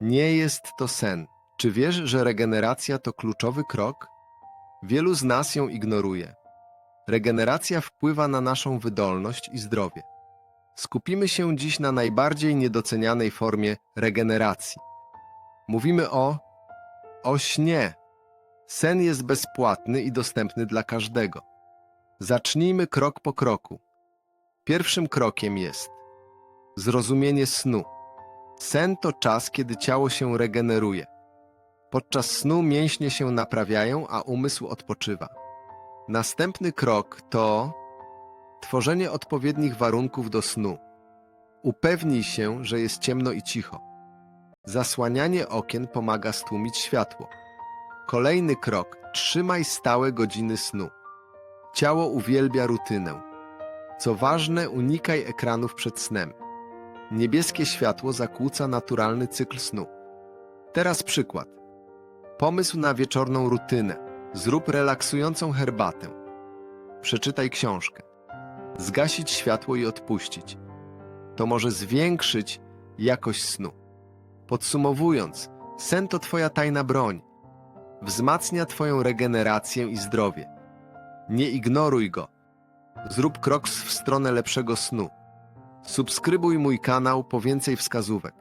Nie jest to sen. Czy wiesz, że regeneracja to kluczowy krok? Wielu z nas ją ignoruje. Regeneracja wpływa na naszą wydolność i zdrowie. Skupimy się dziś na najbardziej niedocenianej formie regeneracji. Mówimy o o śnie. Sen jest bezpłatny i dostępny dla każdego. Zacznijmy krok po kroku. Pierwszym krokiem jest zrozumienie snu. Sen to czas, kiedy ciało się regeneruje. Podczas snu mięśnie się naprawiają, a umysł odpoczywa. Następny krok to tworzenie odpowiednich warunków do snu. Upewnij się, że jest ciemno i cicho. Zasłanianie okien pomaga stłumić światło. Kolejny krok: trzymaj stałe godziny snu. Ciało uwielbia rutynę. Co ważne, unikaj ekranów przed snem. Niebieskie światło zakłóca naturalny cykl snu. Teraz przykład. Pomysł na wieczorną rutynę. Zrób relaksującą herbatę. Przeczytaj książkę. Zgasić światło i odpuścić. To może zwiększyć jakość snu. Podsumowując, sen to Twoja tajna broń. Wzmacnia Twoją regenerację i zdrowie. Nie ignoruj go. Zrób krok w stronę lepszego snu. Subskrybuj mój kanał po więcej wskazówek.